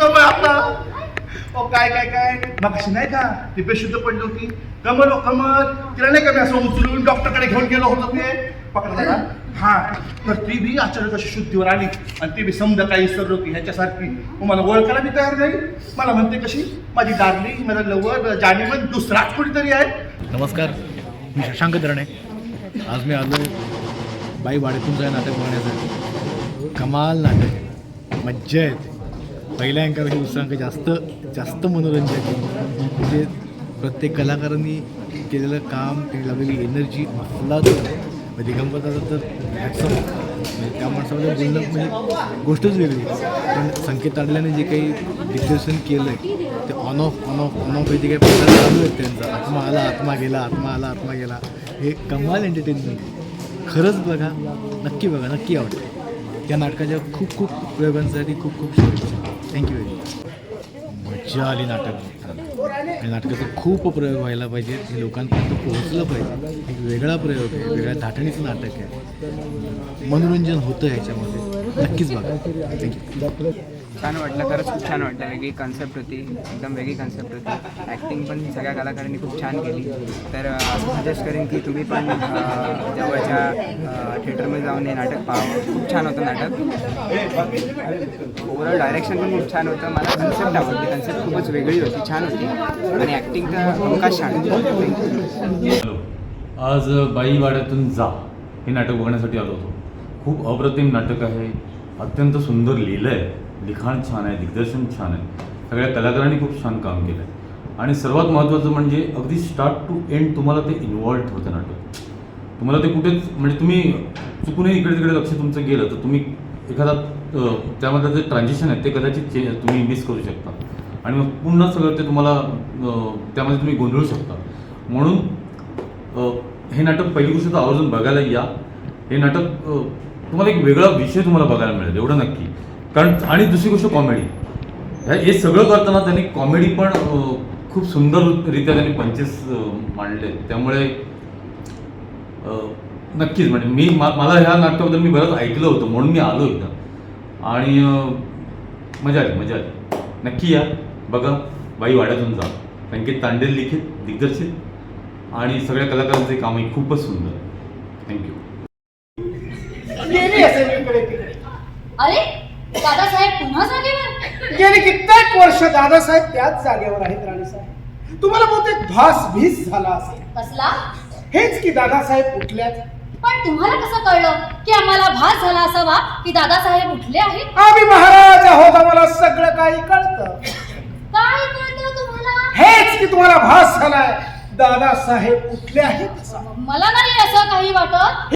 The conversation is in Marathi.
जवळ आता. ओ काय काय काय? मग नाही का? ती बेशुद्ध पडली होती. कमल ओ कमल तिला नाही का मी असं उचलून डॉक्टरकडे घेऊन गेलो होतो ते? पकडला ना हा. तर ती बी अचानक अशी शुद्धीवर आली. आणि ती बी समजा काही सर की ह्याच्यासारखी. मग मला ओळखायला मी तयार नाही. मला म्हणते कशी? माझी डार्लिंग माझा लवर जाणी पण दुसराच कोणीतरी आहे. नमस्कार. मी शशांक धरणे आज मी आलो बाई वाडेतून जाय नाटक बघण्यासाठी कमाल नाटक. मज्जा येते. पहिल्या अंकापेक्षा हे अंक जास्त जास्त मनोरंजक म्हणजे प्रत्येक कलाकारांनी केलेलं काम त्यांनी लावलेली एनर्जी अफलाद म्हणजे दिगंबर दादा तर हॅट्सअप म्हणजे त्या माणसामध्ये बोलणं म्हणजे गोष्टच वेगळी पण संकेत आडल्याने जे काही दिग्दर्शन केलं आहे ते on off on off on off हे जे काही प्रकार चालू आहेत त्यांचा. आत्मा आला आत्मा गेला आत्मा आला आत्मा गेला. हे कमाल एंटरटेनमेंट खरंच बघा नक्की बघा नक्की आवडतं. त्या नाटकाच्या खूप खूप प्रयोगांसाठी खूप खूप शुभेच्छा. थँक्यू व्हेरी मच मजा आली नाटक बघताना. आणि नाटकाचा खूप प्रयोग व्हायला पाहिजे. हे लोकांपर्यंत पोहोचलं पाहिजे. एक वेगळा प्रयोग आहे. वेगळ्या धाटणीचं नाटक आहे. मनोरंजन होतं ह्याच्यामध्ये नक्कीच बघा. थँक्यू छान वाटलं खरंच खूप छान वाटलं. वेगळी कन्सेप्ट होती एकदम वेगळी कन्सेप्ट होती. ॲक्टिंग पण सगळ्या कलाकारांनी खूप छान केली. तर असं सजेस्ट करेन की तुम्ही पण जवळच्या थिएटरमध्ये जाऊन हे नाटक पाहावं खूप छान होतं नाटक. ओव्हरऑल डायरेक्शन पण खूप छान होतं. मला कन्सेप्ट आवडली. कन्सेप्ट खूपच वेगळी होती छान होती. आणि ॲक्टिंग तर अवकाश छान आज बाईवाड्यातून जा हे नाटक बघण्यासाठी आलो होतो. खूप अप्रतिम नाटक आहे. अत्यंत सुंदर लिहिलं आहे. लिखाण छान आहे दिग्दर्शन छान आहे. सगळ्या कलाकारांनी खूप छान काम केलं आहे आणि सर्वात महत्त्वाचं म्हणजे अगदी स्टार्ट टू एंड तुम्हाला ते इन्वॉल्ड होतं नाटक. तुम्हाला ते कुठेच म्हणजे तुम्ही चुकूनही इकडे तिकडे लक्ष तुमचं गेलं तर तुम्ही एखादा त्यामधलं जे ट्रान्झॅक्शन आहे ते कदाचित चे तुम्ही मिस करू शकता. आणि मग पुन्हा सगळं ते तुम्हाला त्यामध्ये तुम्ही गोंधळू शकता. म्हणून हे नाटक पहिली गोष्ट तर आवर्जून बघायला या. हे नाटक तुम्हाला एक वेगळा विषय तुम्हाला बघायला मिळेल एवढं नक्की. कारण आणि दुसरी गोष्ट कॉमेडी ह्या- हे सगळं करताना त्यांनी कॉमेडी पण खूप सुंदररित्या त्यांनी पंचेस मांडले. त्यामुळे नक्कीच म्हणजे मी मा- मला ह्या नाटकाबद्दल मी बरंच ऐकलं होतं म्हणून मी आलो एकदा आणि मजा आली मजा आली. नक्की या. बघा बाई वाड्यातून जा. संकेत तांडेल लिखित दिग्दर्शित. आणि सगळ्या कलाकारांचे कामही खूपच सुंदर. थँक्यू. अरे दादासाहेब पुन्हा जागेवर? गेली कित्येक वर्ष दादासाहेब त्याच जागेवर आहेत राणीसाहेब तुम्हाला बहुतेक भास भीस झाला असेल. कसला? हेच की दादासाहेब उठल्यात. पण तुम्हाला कसं कळलं की आम्हाला भास झाला असावा की दादासाहेब उठले आहेत? आम्ही महाराज आहोत आम्हाला सगळं काही कळतं. काय कळतं तुम्हाला? हेच की तुम्हाला भास झालाय. दादासाहेब उठले आहेत. मला नाही असं काही वाटत.